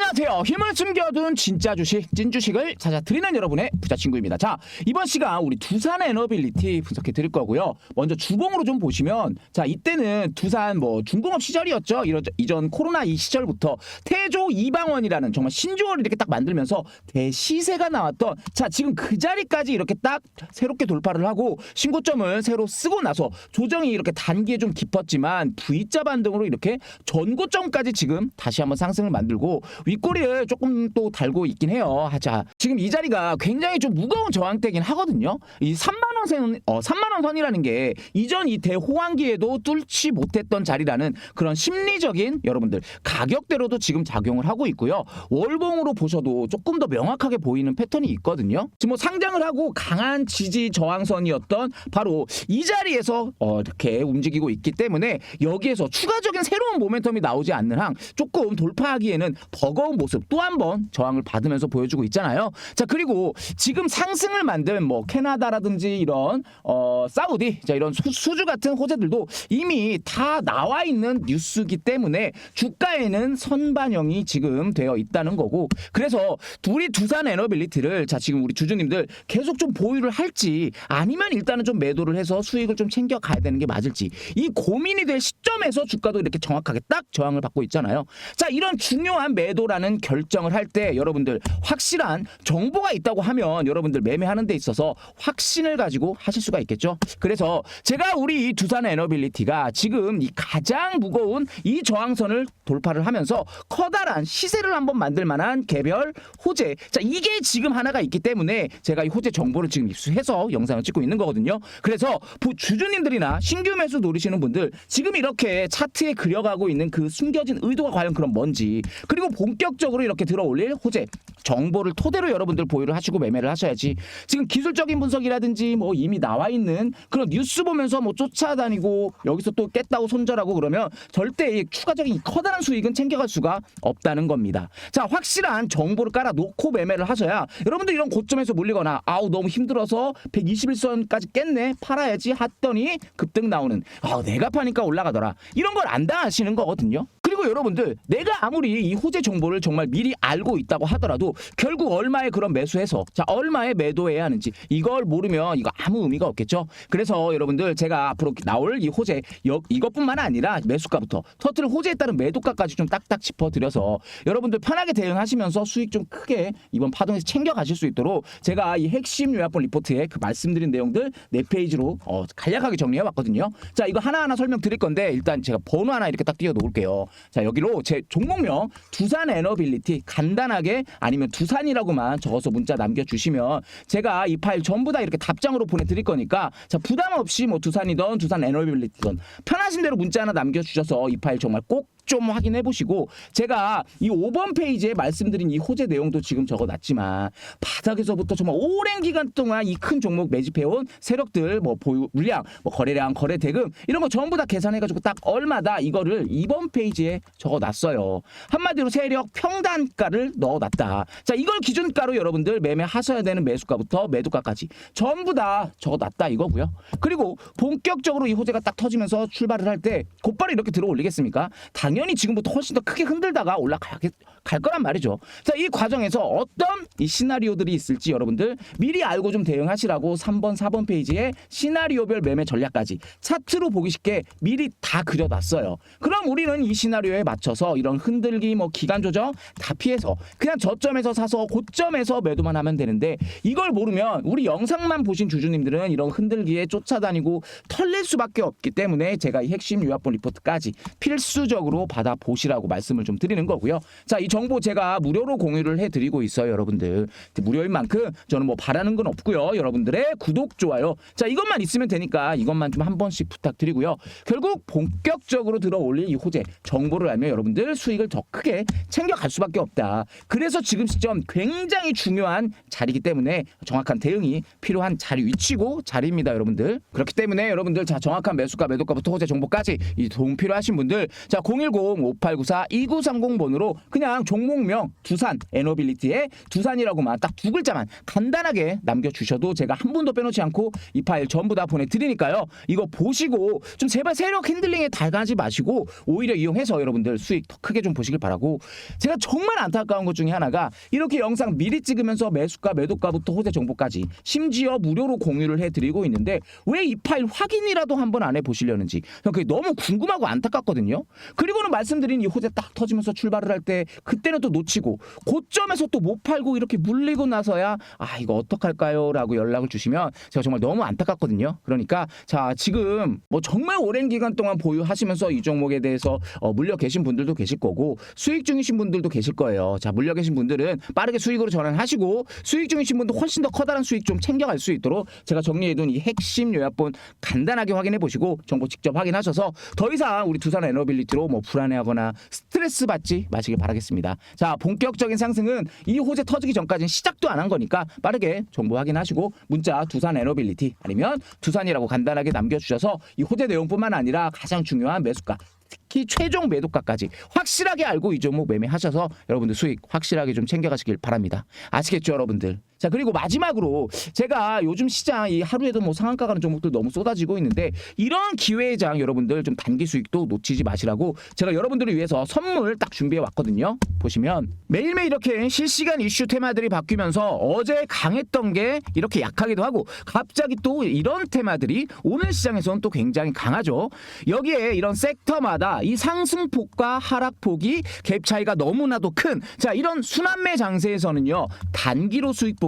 안녕하세요. 힘을 숨겨둔 진짜 주식, 찐 주식을 찾아드리는 여러분의 부자 친구입니다. 자, 이번 시간 우리 두산 에너빌리티 분석해 드릴 거고요. 먼저 주봉으로 좀 보시면, 자, 이때는 두산 뭐 중공업 시절이었죠. 이러, 이전 코로나 이 시절부터 태조 이방원이라는 정말 신조어를 이렇게 딱 만들면서 대시세가 나왔던, 자, 지금 그 자리까지 이렇게 딱 새롭게 돌파를 하고 신고점을 새로 쓰고 나서 조정이 이렇게 단기에 좀 깊었지만 V자 반등으로 이렇게 전고점까지 지금 다시 한번 상승을 만들고 윗꼬리를 조금 또 달고 있긴 해요. 하자. 지금 이 자리가 굉장히 좀 무거운 저항대긴 하거든요. 이 3만 원 선, 어, 3만 원 선이라는 게 이전 이 대호황기에도 뚫지 못했던 자리라는 그런 심리적인 여러분들 가격대로도 지금 작용을 하고 있고요. 월봉으로 보셔도 조금 더 명확하게 보이는 패턴이 있거든요. 지금 뭐 상장을 하고 강한 지지 저항선이었던 바로 이 자리에서 어, 이렇게 움직이고 있기 때문에 여기에서 추가적인 새로운 모멘텀이 나오지 않는 한 조금 돌파하기에는 버거 운 모습 또 한 번 저항을 받으면서 보여주고 있잖아요. 자 그리고 지금 상승을 만든 뭐 캐나다라든지 이런 어 사우디 자 이런 수, 수주 같은 호재들도 이미 다 나와 있는 뉴스기 때문에 주가에는 선반영이 지금 되어 있다는 거고 그래서 둘이 두산 에너빌리티를 자 지금 우리 주주님들 계속 좀 보유를 할지 아니면 일단은 좀 매도를 해서 수익을 좀 챙겨 가야 되는 게 맞을지 이 고민이 될 시점에서 주가도 이렇게 정확하게 딱 저항을 받고 있잖아요. 자 이런 중요한 매도 라는 결정을 할 때 여러분들 확실한 정보가 있다고 하면 여러분들 매매하는 데 있어서 확신을 가지고 하실 수가 있겠죠. 그래서 제가 우리 이 두산 에너빌리티가 지금 이 가장 무거운 이 저항선을 돌파를 하면서 커다란 시세를 한번 만들 만한 개별 호재. 자 이게 지금 하나가 있기 때문에 제가 이 호재 정보를 지금 입수해서 영상을 찍고 있는 거거든요. 그래서 부- 주주님들이나 신규 매수 노리시는 분들 지금 이렇게 차트에 그려가고 있는 그 숨겨진 의도가 과연 그럼 뭔지 그리고 본 격적으로 이렇게 들어올릴 호재 정보를 토대로 여러분들 보유를 하시고 매매를 하셔야지 지금 기술적인 분석이라든지 뭐 이미 나와 있는 그런 뉴스 보면서 뭐 쫓아다니고 여기서 또 깼다고 손절하고 그러면 절대 이 추가적인 이 커다란 수익은 챙겨갈 수가 없다는 겁니다. 자 확실한 정보를 깔아 놓고 매매를 하셔야 여러분들 이런 고점에서 물리거나 아우 너무 힘들어서 121선까지 깼네 팔아야지 했더니 급등 나오는 아 내가 파니까 올라가더라 이런 걸 안 당하시는 거거든요. 여러분들 내가 아무리 이 호재 정보를 정말 미리 알고 있다고 하더라도 결국 얼마에 그런 매수해서 자 얼마에 매도해야 하는지 이걸 모르면 이거 아무 의미가 없겠죠. 그래서 여러분들 제가 앞으로 나올 이 호재 여- 이것뿐만 아니라 매수가부터 터트릴 호재에 따른 매도가까지 좀 딱딱 짚어드려서 여러분들 편하게 대응하시면서 수익 좀 크게 이번 파동에서 챙겨 가실 수 있도록 제가 이 핵심 요약본 리포트에 그 말씀드린 내용들 네 페이지로 어, 간략하게 정리해 왔거든요. 자 이거 하나하나 설명 드릴 건데 일단 제가 번호 하나 이렇게 딱 띄워 놓을게요. 자 여기로 제 종목명 두산 에너빌리티 간단하게 아니면 두산이라고만 적어서 문자 남겨주시면 제가 이 파일 전부 다 이렇게 답장으로 보내드릴 거니까 자 부담 없이 뭐 두산이든 두산 에너빌리티든 편하신 대로 문자 하나 남겨주셔서 이 파일 정말 꼭 좀 확인해 보시고 제가 이 5번 페이지에 말씀드린 이 호재 내용도 지금 적어놨지만 바닥에서부터 정말 오랜 기간 동안 이 큰 종목 매집해온 세력들 뭐 보유 물량 뭐 거래량 거래 대금 이런 거 전부 다 계산해가지고 딱 얼마다 이거를 2번 페이지에 적어놨어요. 한마디로 세력 평단가를 넣어놨다. 자 이걸 기준가로 여러분들 매매하셔야 되는 매수가부터 매도가까지 전부 다 적어놨다 이거고요. 그리고 본격적으로 이 호재가 딱 터지면서 출발을 할 때 곧바로 이렇게 들어 올리겠습니까? 당연히 지금부터 훨씬 더 크게 흔들다가 올라갈 갈 거란 말이죠. 자, 이 과정에서 어떤 이 시나리오들이 있을지 여러분들 미리 알고 좀 대응하시라고 3번, 4번 페이지에 시나리오별 매매 전략까지 차트로 보기 쉽게 미리 다 그려놨어요. 그럼 우리는 이 시나리오에 맞춰서 이런 흔들기, 뭐 기간 조정 다 피해서 그냥 저점에서 사서 고점에서 매도만 하면 되는데 이걸 모르면 우리 영상만 보신 주주님들은 이런 흔들기에 쫓아다니고 털릴 수밖에 없기 때문에 제가 이 핵심 요약본 리포트까지 필수적으로 받아 보시라고 말씀을 좀 드리는 거고요. 자, 이 정보 제가 무료로 공유를 해 드리고 있어요, 여러분들. 무료인 만큼 저는 뭐 바라는 건 없고요. 여러분들의 구독, 좋아요. 자, 이것만 있으면 되니까 이것만 좀 한 번씩 부탁드리고요. 결국 본격적으로 들어 올릴 이 호재 정보를 알면 여러분들 수익을 더 크게 챙겨 갈 수밖에 없다. 그래서 지금 시점 굉장히 중요한 자리이기 때문에 정확한 대응이 필요한 자리 위치고 자리입니다, 여러분들. 그렇기 때문에 여러분들 자 정확한 매수가 매도가부터 호재 정보까지 이 도움 필요하신 분들 자 010 010-5894-2930번으로 그냥 종목명 두산 에너빌리티의 두산이라고만 딱 두 글자만 간단하게 남겨주셔도 제가 한 분도 빼놓지 않고 이 파일 전부 다 보내드리니까요. 이거 보시고 좀 제발 세력 핸들링에 달가지 마시고 오히려 이용해서 여러분들 수익 더 크게 좀 보시길 바라고 제가 정말 안타까운 것 중에 하나가 이렇게 영상 미리 찍으면서 매수가 매도가부터 호재 정보까지 심지어 무료로 공유를 해드리고 있는데 왜 이 파일 확인이라도 한번 안 해보시려는지 그게 너무 궁금하고 안타깝거든요. 그리고 는 말씀드린 이 호재 딱 터지면서 출발을 할 때 그때는 또 놓치고 고점에서 또 못 팔고 이렇게 물리고 나서야 아 이거 어떡할까요? 라고 연락을 주시면 제가 정말 너무 안타깝거든요. 그러니까 자 지금 뭐 정말 오랜 기간 동안 보유하시면서 이 종목에 대해서 어, 물려 계신 분들도 계실 거고 수익 중이신 분들도 계실 거예요. 자 물려 계신 분들은 빠르게 수익으로 전환하시고 수익 중이신 분도 훨씬 더 커다란 수익 좀 챙겨갈 수 있도록 제가 정리해둔 이 핵심 요약본 간단하게 확인해 보시고 정보 직접 확인하셔서 더 이상 우리 두산 에너빌리티로 뭐 불안해하거나 스트레스 받지 마시길 바라겠습니다. 자 본격적인 상승은 이 호재 터지기 전까지는 시작도 안 한 거니까 빠르게 정보 확인하시고 문자 두산 에너빌리티 아니면 두산이라고 간단하게 남겨주셔서 이 호재 내용뿐만 아니라 가장 중요한 매수가 특히 최종 매도가까지 확실하게 알고 이 종목 매매하셔서 여러분들 수익 확실하게 좀 챙겨가시길 바랍니다. 아시겠죠, 여러분들? 자 그리고 마지막으로 제가 요즘 시장 이 하루에도 뭐 상한가 가는 종목들 너무 쏟아지고 있는데 이런 기회의 장 여러분들 좀 단기 수익도 놓치지 마시라고 제가 여러분들을 위해서 선물 딱 준비해 왔거든요. 보시면 매일매일 이렇게 실시간 이슈 테마들이 바뀌면서 어제 강했던 게 이렇게 약하기도 하고 갑자기 또 이런 테마들이 오늘 시장에서는 또 굉장히 강하죠. 여기에 이런 섹터마다 이 상승폭과 하락폭이 갭 차이가 너무나도 큰 자 이런 순환매 장세에서는요 단기로 수익 보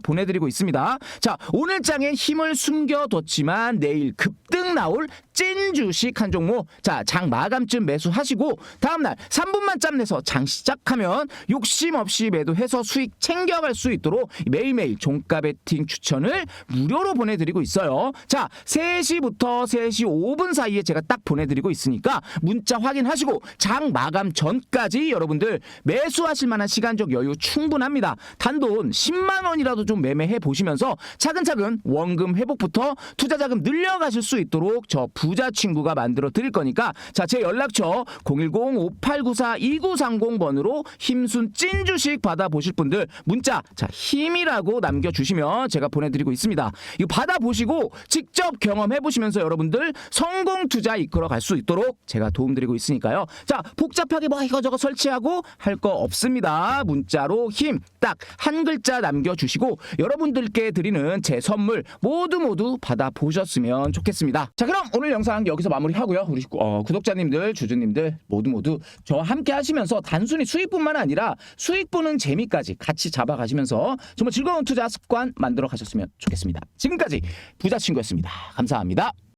보내드리고 있습니다. 자, 오늘 장에 힘을 숨겨뒀지만 내일 급등 나올 찐 주식 한 종목. 자, 장 마감쯤 매수하시고 다음날 3분만 짬 내서 장 시작하면 욕심 없이 매도해서 수익 챙겨갈 수 있도록 매일매일 종가 베팅 추천을 무료로 보내드리고 있어요. 자, 3시부터 3시 5분 사이에 제가 딱 보내드리고 있으니까 문자 확인하시고 장 마감 전까지 여러분들 매수하실 만한 시간적 여유 충분합니다. 단돈 10만 원이라도 좀 매매해 보시면서 차근차근 원금 회복부터 투자 자금 늘려가실 수 있도록 저 부자 친구가 만들어 드릴 거니까 자 제 연락처 010-5894-2930번으로 힘순 찐 주식 받아 보실 분들 문자 자 힘이라고 남겨주시면 제가 보내드리고 있습니다. 이거 받아 보시고 직접 경험해 보시면서 여러분들 성공 투자 이끌어 갈 수 있도록 제가 도움드리고 있으니까요. 자 복잡하게 뭐 이거저거 설치하고 할 거 없습니다. 문자로 힘 딱 한 글자 남겨주시고 여러분들께 드리는 제 선물 모두 모두 받아 보셨으면 좋겠습니다. 자 그럼 오늘 영상 여기서 마무리하고요. 우리 어, 구독자님들, 주주님들 모두 모두 저와 함께 하시면서 단순히 수익뿐만 아니라 수익 보는 재미까지 같이 잡아가시면서 정말 즐거운 투자 습관 만들어 가셨으면 좋겠습니다. 지금까지 부자 친구였습니다. 감사합니다.